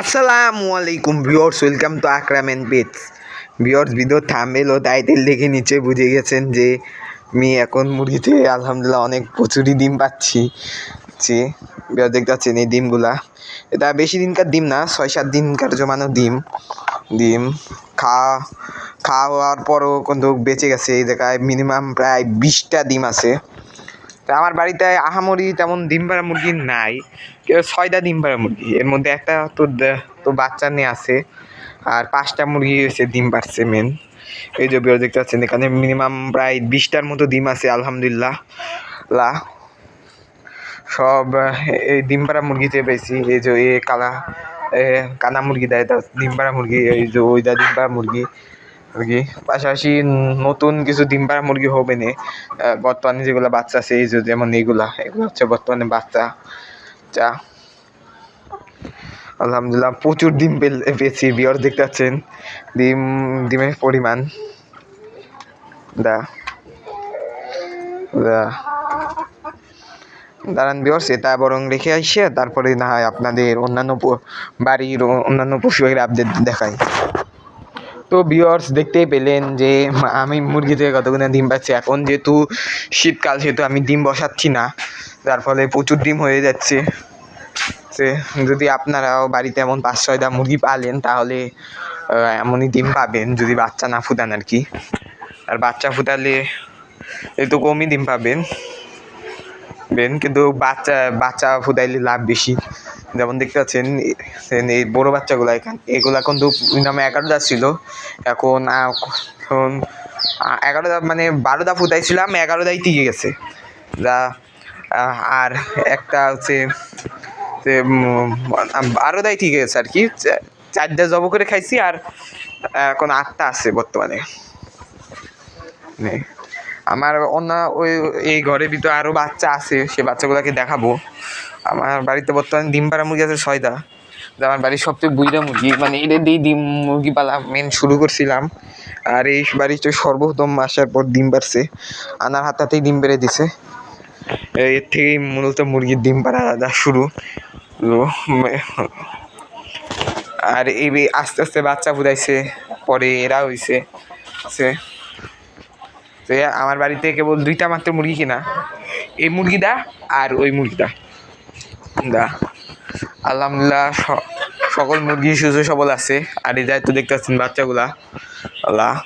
আসসালামু আলাইকুম viewers, welcome to Akram and pets. Viewers, video thumbnail O title দেখে নিচে বুঝে গেছেন যে আমি এখন মুরগিতে আলহামদুলিল্লাহ অনেক প্রচুরই ডিম পাচ্ছি। যে ভিউয়ার্স, দেখতে পাচ্ছেন এই ডিমগুলা। এটা বেশি দিনকার ডিম না ছয় সাত দিনকার জমানো ডিম। ডিম খাওয়া খাওয়ার পরও কিন্তু বেঁচে গেছে। এই জায়গায় মিনিমাম প্রায় বিশটা ডিম আছে। তা আমার বাড়িতে আহামরি তেমন ডিম পাড়া মুরগি নাই। ছয়টা ডিম পাড়া মুরগি। এর মধ্যে একটা তো তো বাচ্চা নিয়ে আছে, আর পাঁচটা মুরগি হয়েছে ডিম পারছে মেন এই যে বিয়ার দেখতে পাচ্ছেন, এখানে মিনিমাম প্রায় বিশটার মতো ডিম আছে, আলহামদুলিল্লাহ। লা, সব, এই ডিম পাড়া মুরগিতে পেয়েছি, এই যে এ কালা কানা মুরগি দেয়, তা ডিম পাড়া মুরগি, এই যে, ওইটা ডিম পাড়া মুরগি মুরগি পাশাপাশি নতুন কিছু ডিম পাড়া মুরগি হবে না বর্তমানে যেগুলো বাচ্চা আছে, এই যেমন এইগুলা, এগুলো হচ্ছে বর্তমানে বাচ্চা চা আলহামদুলিল্লাহ, প্রচুর ডিম পেয়েছি বিয়র দেখতে পাচ্ছেন। ডিম, ডিমের পরিমাণ। দা। দা। দাঁড়ান বিয়র্স এটা বরং রেখে আসে তারপরে না হয় আপনাদের অন্যান্য বাড়ির অন্যান্য পশুপাখির আপডেট দেখাই। তো ভিউয়ার্স দেখতেই পেলেন যে, আমি মুরগি থেকে কতগুলো ডিম পাচ্ছি। এখন যেহেতু শীতকাল, সেহেতু আমি ডিম বসাচ্ছি না। যার ফলে প্রচুর ডিম হয়ে যাচ্ছে। সে, যদি আপনারাও বাড়িতে এমন পাঁচ ছয়টা মুরগি পালেন, তাহলে এমনই ডিম পাবেন, যদি বাচ্চা না ফুটান আর কি। আর বাচ্চা ফুটালে একটু কমই ডিম পাবেন। বেন কিন্তু বাচ্চা বাচ্চা ফুটাইলে লাভ বেশি। যেমন দেখতে পাচ্ছেন, এই বড় বাচ্চাগুলো এখান এগুলা কিন্তু নামে এগারোটা ছিল। এখন এখন এগারোটা মানে বারোটা ফুটাইছিলাম, এগারোটাই টিকে গেছে। যা আর একটা হচ্ছে বারোটাই ঠিক আছে আর কি। চারটা জব করে খাইছি আর, এখন আটটা আছে বর্তমানে। আমার অন্য ওই এই ঘরের ভিতরে আরও বাচ্চা আছে, সে বাচ্চাগুলোকে দেখাবো। আমার বাড়িতে বর্তমানে ডিম পাড়া মুরগি আছে ছয়টা। আমার বাড়ির সবচেয়ে বুইরা মুরগি মানে এটা দিয়েই ডিম মুরগি পালা মেন শুরু করছিলাম। আর এই বাড়িতে সর্বপ্রথম আসার পর ডিম পারছে আনার হাত হাতেই ডিম বেড়ে দিছে। এর থেকেই মূলত মুরগির ডিম পাড়া শুরু। আর এই আস্তে আস্তে বাচ্চা ফুটাইছে পরে এরা হইছে, সে। আমার বাড়িতে কেবল দুইটা মাত্র মুরগি কিনা, এই মুরগিটা আর ওই মুরগিটা। আলহামদুলিল্লাহ। স- সকল মুরগি সুস্থ সবল আছে। আর এই তো দেখতে পাচ্ছেন বাচ্চাগুলা। আল্লাহ।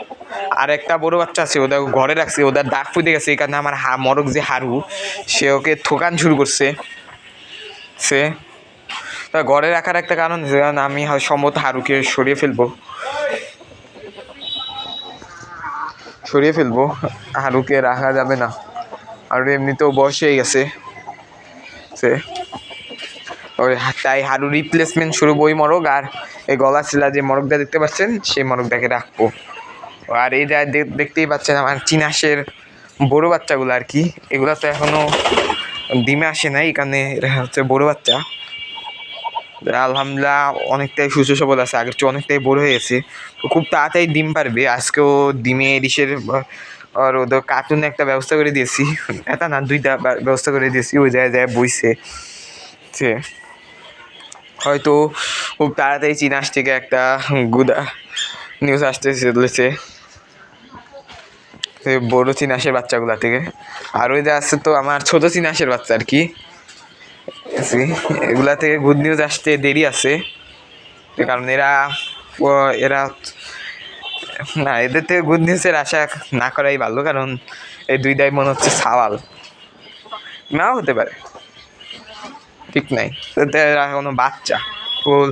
আর একটা বড় বাচ্চা আছে ওদের ঘরে রাখছে ওদের দাগ ফুটে গেছে, এই কারণে আমার হা মরক যে হারু সে ওকে থোকান শুরু করছে। সে তা ঘরে রাখার একটা কারণ আছে কারণ আমি সম্ভবত হারুকে সরিয়ে ফেলব। সরিয়ে ফেলব। হারুকে রাখা যাবে না। আর এমনিতেও বয়স হয়ে গেছে। সে ওই তাই হারু রিপ্লেসমেন্ট শুরু ওই মরগ আর এই গলা শিলা যে মরগটা দেখতে পাচ্ছেন, সেই মরগটাকে রাখব। আর এই যা দেখতেই পাচ্ছেন আমার চিনাসের বড় বাচ্চাগুলো আর কি। এগুলো তো এখনও ডিমে আসে নাই, এখানে হচ্ছে বড় বাচ্চা। আলহামদুলিল্লাহ অনেকটাই সুস্থ সবল আছে, আগের চেয়ে অনেকটাই বড় হয়ে গেছে। তো খুব তাড়াতাড়ি ডিম পারবে, আজকেও ডিমে ডিশের আর ওদের কার্টুনে একটা ব্যবস্থা করে দিয়েছি। এটা না, দুইটা ব্যবস্থা করে দিয়েছি, ওই জায়গায় যায় বইছে। সে হয়তো খুব তাড়াতাড়ি চিনাস থেকে একটা গুদা নিউজ আসতে চলেছে বড় চিনাসের বাচ্চাগুলা থেকে। আর ওই যে আছে তো আমার ছোট চিনাসের বাচ্চা আর কি। এগুলা থেকে গুড নিউজ আসতে দেরি আছে। কারণ এরা এরা না, এদের থেকে গুড নিউজের আশা না করাই ভালো, কারণ এই দুইটাই মনে হচ্ছে সাওয়াল। নাও হতে পারে। ঠিক নাই। কোনো বাচ্চা। কেবল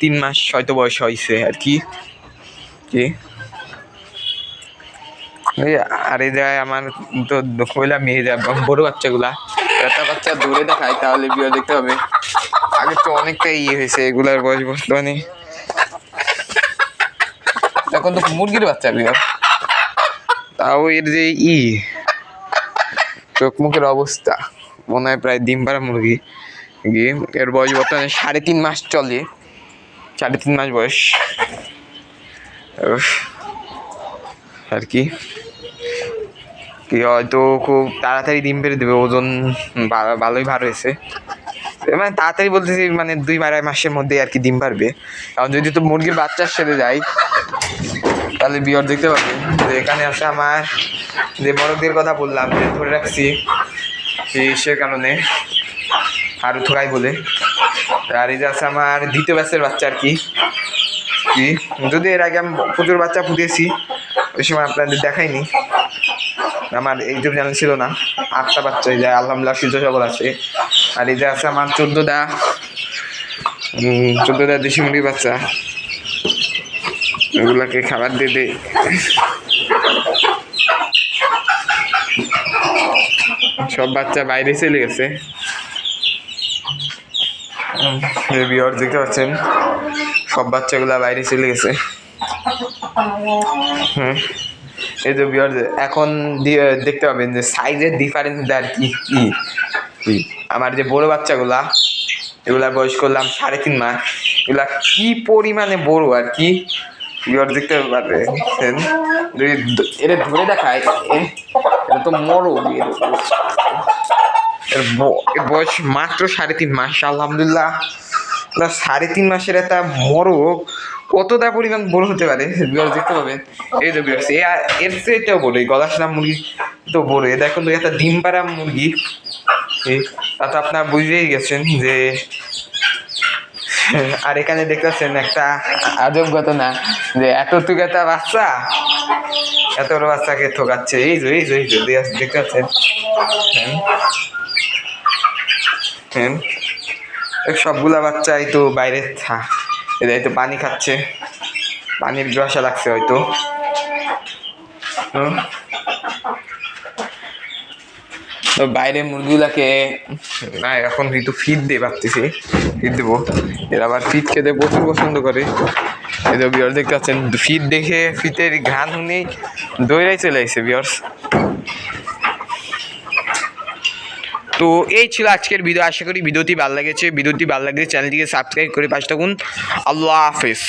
তিন মাস হয়তো বয়স হয়েছে আর কি। কি? আর এই জায়গায় আমার তো কইলা মেয়ে যা বড় বাচ্চাগুলা, একটা বাচ্চা দূরে দেখায় তাহলে বিয়ে দেখতে হবে। আগে তো অনেকটা ইয়ে হয়েছে এগুলার বয়স বর্তমানে। এখন তো মুরগির বাচ্চা বিয়ে। তাও এর যে ই, চোখ মুখের অবস্থা, মনে হয় প্রায় ডিম পাড়া মুরগি। গিয়ে এর বয়স বর্তমানে সাড়ে তিন মাস চলে। সাড়ে তিন মাস বয়স। আর কি? হয়তো খুব তাড়াতাড়ি ডিম পেরে দেবে, ওজন ভালোই ভার হয়েছে। মানে তাড়াতাড়ি বলতেছি মানে দুই আড়াই মাসের মধ্যে আর কি ডিম পারবে। কারণ যদি তো মুরগির বাচ্চার সাথে যাই তাহলে বিয়র দেখতে পাবেন যে এখানে আছে আমার যে বড়দের কথা বললাম, যে ধরে রাখছি সে কারণে। আরও থোকাই বলে। আর এই যে আছে আমার দ্বিতীয় ব্যাচের বাচ্চা আর কি। কি? যদি এর আগে আমি প্রচুর বাচ্চা ফুটিয়েছি ওই সময় আপনাদের দেখাইনি। আমার ইউটিউব চ্যানেল ছিল না, আটটা বাচ্চা, এই যে আলহামদুলিল্লাহ সূর্য সবল আছে। আর এই যে আছে আমার চোদ্দোটা চোদ্দোটা দেশি মুরগির বাচ্চা। এগুলাকে খাবার দিয়ে দে। সব বাচ্চা বাইরে চলে গেছে। বিয়র দেখতে পাচ্ছেন সব বাচ্চাগুলা বাইরে চলে গেছে হুম এই যে বিয়ার এখন দেখতে পাবেন যে সাইজের ডিফারেন্স আর কি কি আমার যে বড় বাচ্চাগুলা এগুলা বয়স করলাম সাড়ে তিন মাস এগুলা কি পরিমাণে বড় আর কি বিয়ার দেখতে পারবেন যদি এটা ধরে দেখায় এটা তো মরো বয়স মাত্র সাড়ে তিন মাস, আলহামদুলিল্লাহ। সাড়ে তিন মাসের একটা মোরগ কতটা পরিমাণ বড় হতে পারে দেখতে পাবেন। এই যে বিয়ার এর চেয়েটাও বড়, এই গলাশলাম মুরগি তো বড়। এটা এখন একটা ডিম পাড়া মুরগি। তা তো আপনার বুঝেই গেছেন যে, আর এখানে দেখতেছেন একটা আজব ঘটনা, যে এত এতটুকু একটা বাচ্চা, এত বড় বাচ্চাকে ঠোকাচ্ছে। এই যে এই যে দেখতে পাচ্ছেন এই সবগুলা বাচ্চাই তো বাইরে এদের তো পানি খাচ্ছে। পানির পিপাসা লাগছে হয়তো। তো বাইরে মুরগিগুলাকে, না, এখন কিন্তু ফিট দিয়ে পারতেছি। ফিট দেবো। এরা আবার ফিট খেতে প্রচুর পছন্দ করে। এই যে বিয়ার দেখতে পাচ্ছেন ফিট দেখে ফিটের ঘ্রাণ শুনেই দৌড়াই চলে আসছে বিয়ার্স তো এই ছিল আজকের ভিডিও আশা করি ভিডিওটি ভালো লেগেছে। ভিডিওটি ভালো লাগলে চ্যানেলটিকে সাবস্ক্রাইব করে পাশে থাকুন। আল্লাহ হাফেজ।